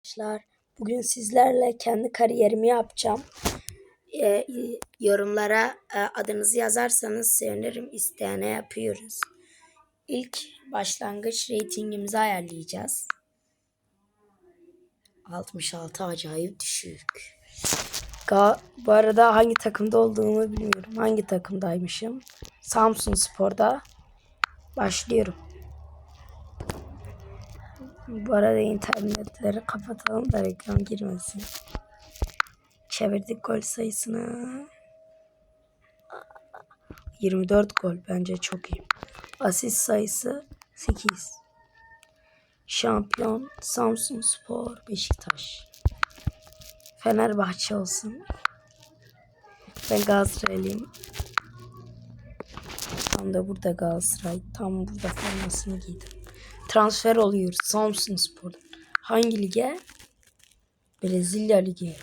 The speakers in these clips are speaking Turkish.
arkadaşlar. Bugün sizlerle kendi kariyerimi yapacağım. Ee, yorumlara e, adınızı yazarsanız sevinirim. İsteyene yapıyoruz. İlk başlangıç reytingimizi ayarlayacağız. 66 acayip düşük. Ga Bu arada hangi takımda olduğumu bilmiyorum. Hangi takımdaymışım? Samsun Spor'da. Başlıyorum. Bu arada internetleri kapatalım da reklam girmesin. Çevirdik gol sayısını. 24 gol bence çok iyi. Asist sayısı 8. Şampiyon Samsun Spor Beşiktaş. Fenerbahçe olsun. Ben Galatasaraylıyım. Tam da burada Galatasaray. Tam burada formasını giydim. Transfer oluyoruz Samsun Spor'dan. Hangi lige? Brezilya Ligi.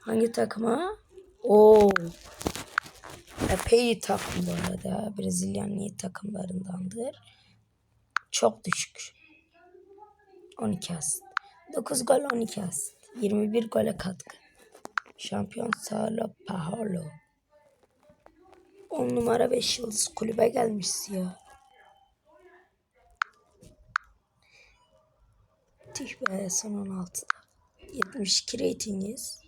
Hangi takıma? Oo. Epey iyi takım bu arada. Brezilya'nın iyi takımlarındandır. Çok düşük. 12 asist. 9 gol 12 asist. 21 gole katkı. Şampiyon Sao Paulo. 10 numara 5 yıldız kulübe gelmiş ya. Tüh be son 16'da. 72 reytingiz.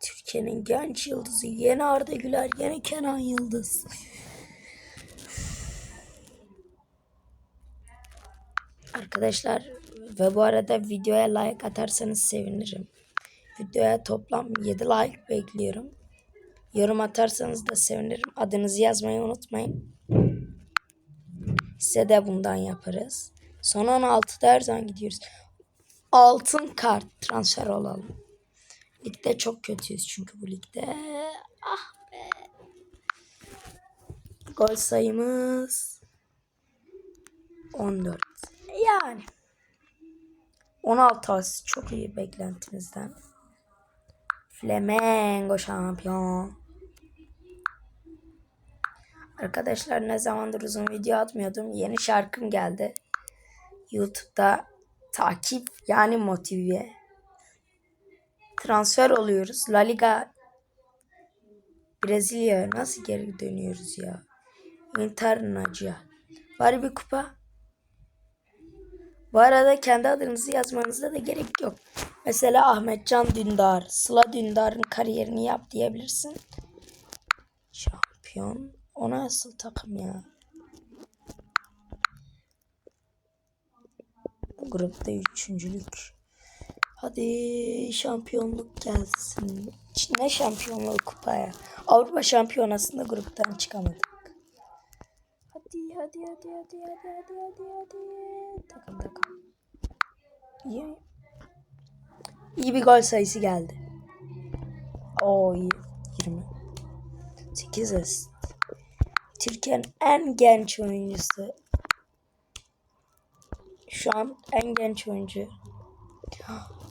Türkiye'nin genç yıldızı yeni Arda Güler, yeni Kenan Yıldız. Arkadaşlar ve bu arada videoya like atarsanız sevinirim. Videoya toplam 7 like bekliyorum. Yorum atarsanız da sevinirim. Adınızı yazmayı unutmayın. Size de bundan yaparız. Son 16'da her gidiyoruz. Altın kart transfer olalım. Ligde çok kötüyüz çünkü bu ligde. Ah be. Gol sayımız 14. Yani 16 asist çok iyi beklentimizden. Flamengo şampiyon. Arkadaşlar ne zamandır uzun video atmıyordum. Yeni şarkım geldi. YouTube'da takip yani motive. Transfer oluyoruz. La Liga Brezilya'ya nasıl geri dönüyoruz ya? Internacional. Var bir kupa. Bu arada kendi adınızı yazmanıza da gerek yok. Mesela Ahmetcan Dündar, Sıla Dündar'ın kariyerini yap diyebilirsin. Şampiyon. O nasıl takım ya? Grupta üçüncülük. Hadi şampiyonluk gelsin. Ne şampiyonluğu kupaya? Avrupa şampiyonasında gruptan çıkamadık. Hadi hadi hadi hadi hadi hadi hadi hadi. Takım takım. İyi. İyi bir gol sayısı geldi. Oo iyi. 20. 8 asist. Türkiye'nin en genç oyuncusu. Şu an en genç oyuncu.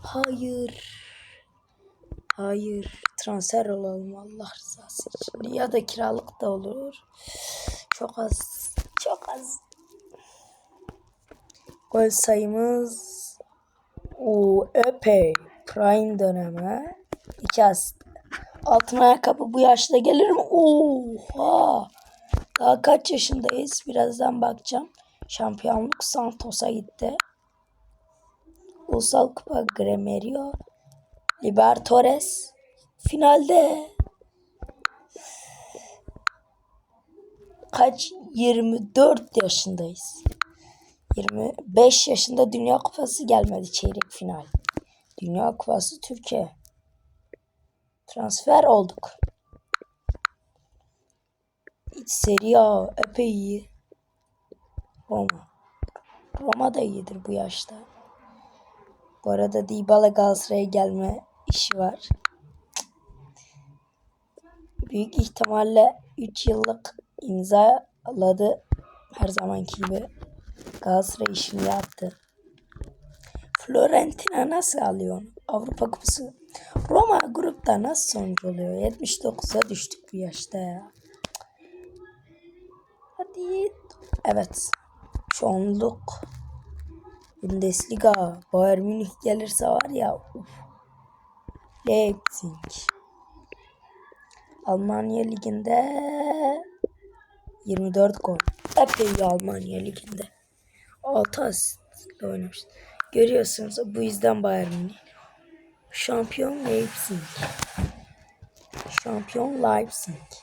Hayır. Hayır. Transfer olalım Allah rızası için. Ya da kiralık da olur. Çok az. Çok az. Gol sayımız o epey. Prime döneme. İki asist. Altın ayakkabı bu yaşta gelir mi? Oha. Daha kaç yaşındayız? Birazdan bakacağım. Şampiyonluk Santos'a gitti. Ulusal Kupa Gremio. Libertadores. Finalde. Kaç? 24 yaşındayız. 25 yaşında Dünya Kupası gelmedi çeyrek final. Dünya Kupası Türkiye. Transfer olduk. İç seri A epey iyi. Roma. Roma da iyidir bu yaşta. Bu arada Dybala Galatasaray'a gelme işi var. Büyük ihtimalle 3 yıllık imzaladı her zamanki gibi. Galatasaray işini yaptı. Florentina nasıl alıyor? Avrupa Kupası. Roma grupta nasıl sonuç oluyor? 79'a düştük bu yaşta ya. Hadi. Evet. Çoğunluk Bundesliga. Bayern Münih gelirse var ya. Uf. Leipzig. Almanya Ligi'nde 24 gol. Epey iyi Almanya Ligi'nde. 6 asistle oynamış. Görüyorsunuz bu yüzden Bayern Münih. Şampiyon Leipzig. Şampiyon Leipzig.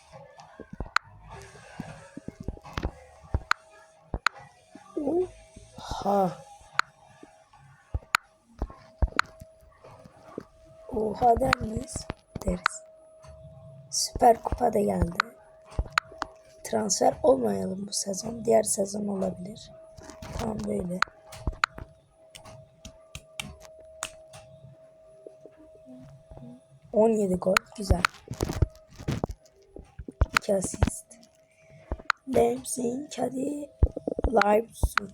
Oha. Oha der miyiz? Deriz. Süper Kupa da geldi. Transfer olmayalım bu sezon. Diğer sezon olabilir. Tam böyle. On yedi gol. Güzel. İki asist. Leipzig hadi Leipzig.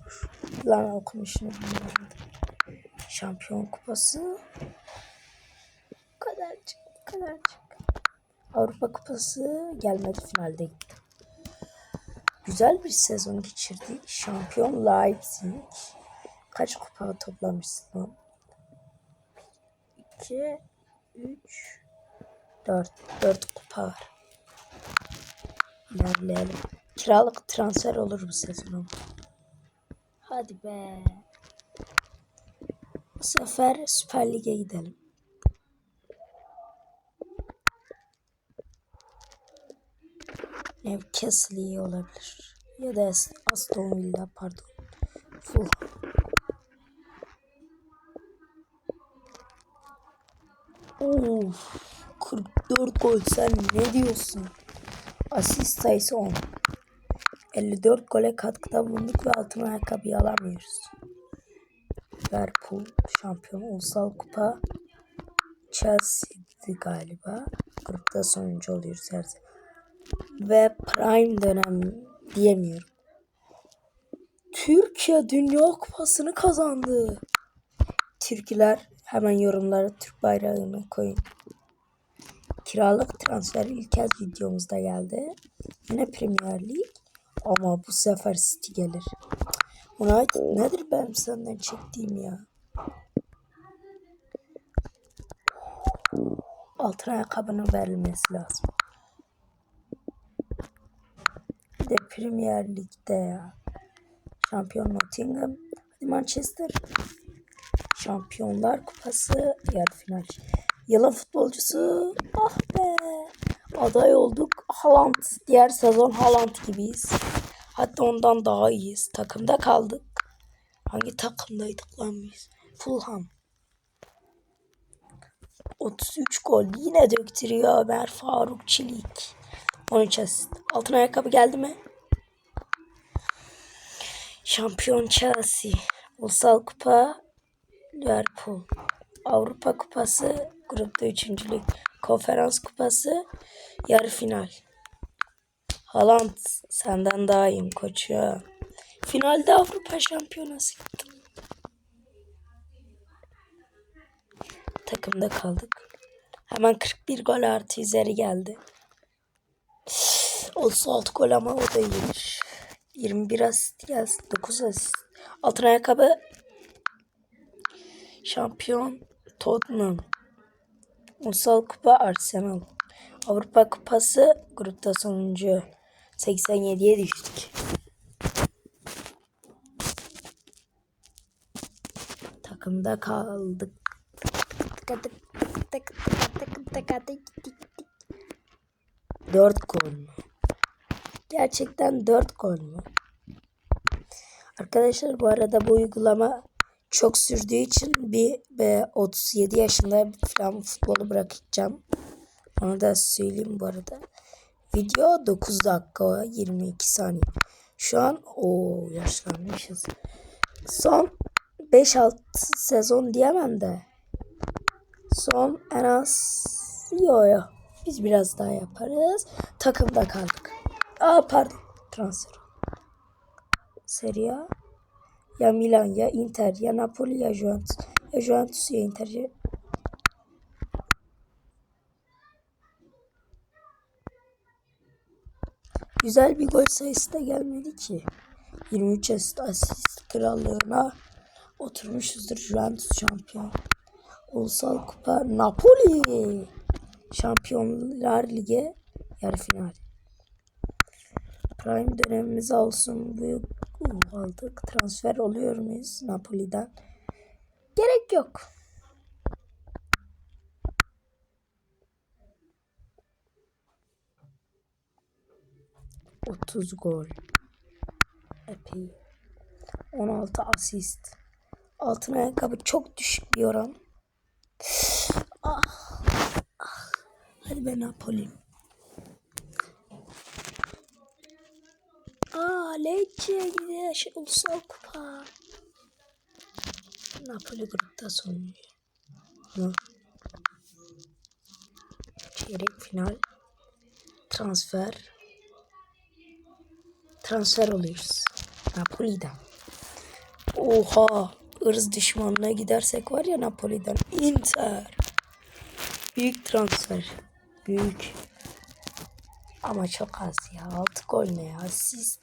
Lan okunuşunu bilmiyorum. Şampiyon kupası. Bu kadarcık. Bu kadarcık. Avrupa kupası gelmedi finalde gitti. Güzel bir sezon geçirdik. Şampiyon Leipzig. Kaç kupa toplamışsın lan? 2 3 4 4 kupa var. İlerleyelim. Kiralık transfer olur bu sezon. Hadi be. Bu sefer Süper Lig'e gidelim. Newcastle iyi olabilir. Ya da Aston Villa pardon. Fulham. Of, 44 gol sen ne diyorsun? Asist sayısı 10. 54 gole katkıda bulunduk ve altın ayakkabıyı alamıyoruz. Liverpool şampiyon ulusal kupa Chelsea'di galiba. Grupta sonuncu oluyoruz her. Ve prime dönem diyemiyorum. Türkiye Dünya Kupası'nı kazandı. Türküler hemen yorumlara Türk bayrağını koyun. Kiralık transfer ilk kez videomuzda geldi. Yine Premier Lig. Ama bu sefer City gelir. United nedir benim senden çektiğim ya? Altın ayakkabının verilmesi lazım. Bir de Premier Lig'de ya. Şampiyon Nottingham. Hadi Manchester. Şampiyonlar Kupası yarı final. Yılın futbolcusu ah be. Aday olduk. Haaland. Diğer sezon Haaland gibiyiz. Hatta ondan daha iyiyiz. Takımda kaldık. Hangi takımdaydık lan biz? Fulham. 33 gol yine döktürüyor Ömer Faruk Çelik. 13 asist. Altın ayakkabı geldi mi? Şampiyon Chelsea. Ulusal Kupa Liverpool. Avrupa Kupası grupta üçüncülük. Konferans Kupası yarı final. Haaland senden daha iyiyim koç ya. Finalde Avrupa Şampiyonası gittim. Takımda kaldık. Hemen 41 gol artı üzeri geldi. 36 gol ama o da iyidir. 21 asist gelsin. 9 asist. Altın ayakkabı. Şampiyon Tottenham. Ulusal Kupa Arsenal. Avrupa Kupası grupta sonuncu. 87'ye düştük. Takımda kaldık. Dört gol mü? Gerçekten dört gol mü? Arkadaşlar bu arada bu uygulama çok sürdüğü için bir be, 37 yaşında falan futbolu bırakacağım. Onu da söyleyeyim bu arada. Video 9 dakika 22 saniye. Şu an o yaşlanmışız. Son 5-6 sezon diyemem de. Son en az yo yo. Biz biraz daha yaparız. Takımda kaldık. Aa pardon. Transfer. Serie A. Ya Milan ya Inter ya Napoli ya Juventus. Ya Juventus ya Inter ya... Güzel bir gol sayısı da gelmedi ki. 23 asist, asist krallığına Oturmuşuzdur Juventus şampiyon. Ulusal Kupa Napoli. Şampiyonlar Ligi yarı final. Prime dönemimiz olsun. Büyük aldık. Transfer oluyor muyuz Napoli'den? Gerek yok. Otuz gol. Epey. 16 asist. Altın ayakkabı çok düşük bir oran. Ah. ah. Hadi ben Napoli. Aa Lecce gidiyor. Şey, ulusal kupa. Napoli grupta sonuncu. Mu? Çeyrek final. Transfer. Transfer oluyoruz. Napoli'den. Oha. ırz düşmanına gidersek var ya Napoli'den. Inter. Büyük transfer. Büyük. Ama çok az ya. 6 gol ne ya? Asist.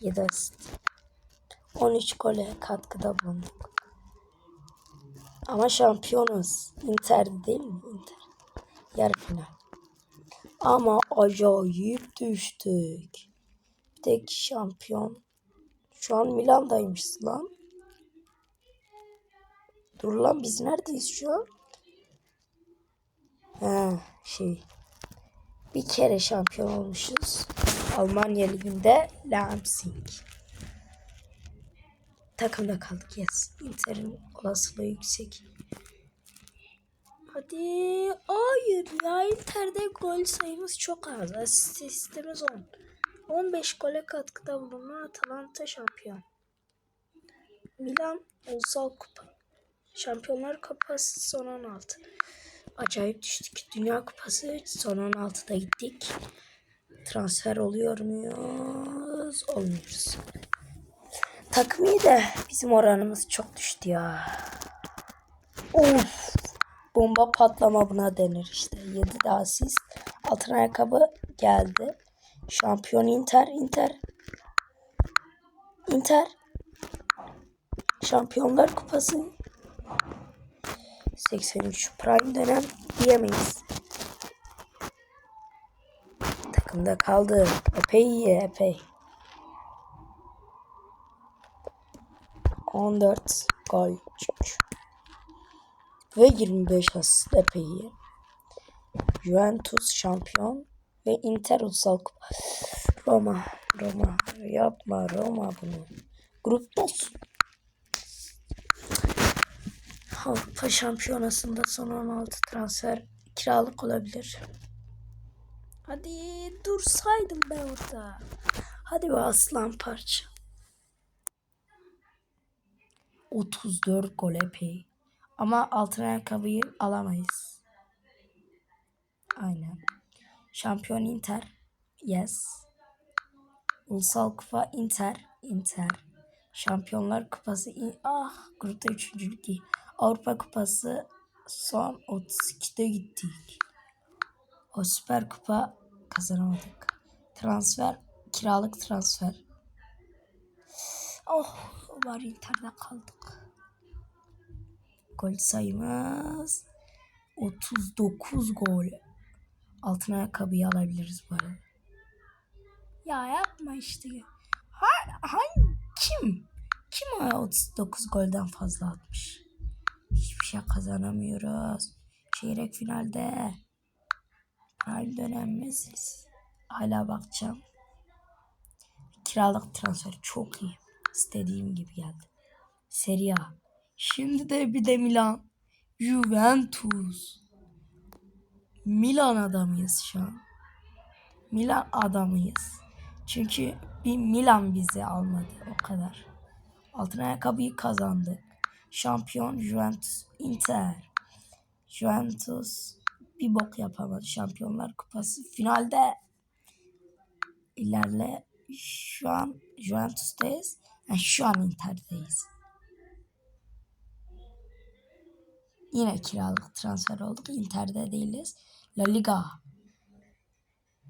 7 asist. 13 gole katkıda bulunduk. Ama şampiyonuz. Inter değil mi? Inter. Yarı final. Ama acayip düştük. Tek şampiyon. Şu an Milan'daymışız lan. Dur lan biz neredeyiz şu an? Ha şey. Bir kere şampiyon olmuşuz. Almanya Ligi'nde Leipzig. Takımda kaldık yes. Inter'in olasılığı yüksek. Hadi. Hayır ya Inter'de gol sayımız çok az. Asistimiz 10. 15 gole katkıda bulunan Atalanta şampiyon. Milan Ulusal Kupa. Şampiyonlar Kupası son 16. Acayip düştük. Dünya Kupası son 16'da gittik. Transfer oluyor muyuz? Olmuyoruz. Takım iyi de bizim oranımız çok düştü ya. Of. Bomba patlama buna denir işte. 7 de asist. Altın ayakkabı geldi. Şampiyon Inter. Inter. Inter. Şampiyonlar Kupası 83 prime dönem diyemeyiz. Takımda kaldı. Epey iyi epey. 14 gol çıkmış. Ve 25 asist epey iyi. Juventus şampiyon ve Inter ulusal kupa. Roma, Roma yapma Roma bunu. Gruptos. Avrupa Şampiyonası'nda son 16 transfer kiralık olabilir. Hadi dursaydım ben orada. Hadi be aslan parça. 34 gol epey. Ama altın ayakkabıyı alamayız. Aynen. Şampiyon Inter. Yes. Ulusal Kupa Inter. Inter. Şampiyonlar Kupası. Ah grupta üçüncülük değil. Avrupa Kupası son 32'de gittik. O Süper Kupa kazanamadık. Transfer, kiralık transfer. Oh, var Inter'de kaldık. Gol sayımız 39 gol. Altın ayakkabıyı alabiliriz bu arada. Ya yapma işte. Ha, hangi kim? Kim 39 golden fazla atmış? Hiçbir şey kazanamıyoruz. Çeyrek finalde. Prime dönemimiz. Hala bakacağım. Kiralık transfer çok iyi. İstediğim gibi geldi. Serie A. Şimdi de bir de Milan. Juventus. Milan adamıyız şu an. Milan adamıyız. Çünkü bir Milan bizi almadı o kadar. Altın ayakkabıyı kazandık. Şampiyon Juventus Inter. Juventus bir bok yapamadı. Şampiyonlar Kupası finalde ilerle şu an Juventus'tayız. Yani şu an Inter'deyiz. Yine kiralık transfer olduk. Inter'de değiliz. La Liga.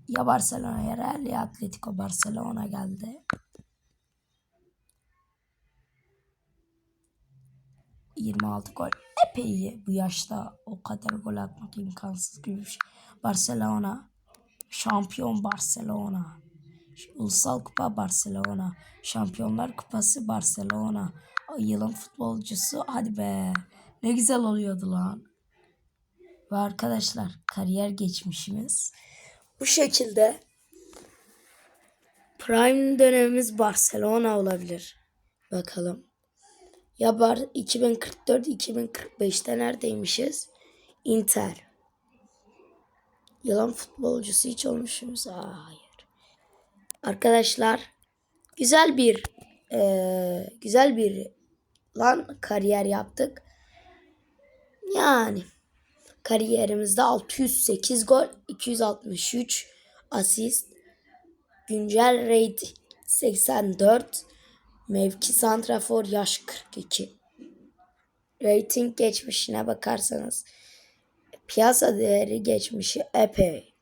Ya Barcelona Real ya Atletico Barcelona geldi. 26 gol. Epey iyi. Bu yaşta o kadar gol atmak imkansız gibi bir şey. Barcelona. Şampiyon Barcelona. Ulusal Kupa Barcelona. Şampiyonlar Kupası Barcelona. Yılın futbolcusu hadi be. Ne güzel oluyordu lan. Ve arkadaşlar kariyer geçmişimiz bu şekilde. Prime dönemimiz Barcelona olabilir. Bakalım. Ya bar 2044-2045'te neredeymişiz? Inter. Yılan futbolcusu hiç olmuşuz. Aa, hayır. Arkadaşlar güzel bir eee, güzel bir lan kariyer yaptık. Yani kariyerimizde 608 gol, 263 asist, güncel rating 84, mevki santrafor yaş 42. Rating geçmişine bakarsanız piyasa değeri geçmişi epey.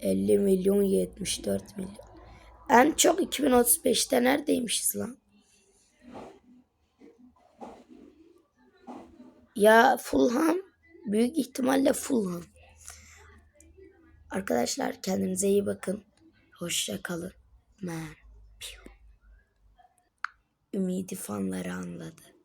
50 milyon 74 milyon. En çok 2035'te neredeymişiz lan? Ya Fulham büyük ihtimalle Fulham. Arkadaşlar kendinize iyi bakın. Hoşça kalın. Man. Ümidi fanları anladı.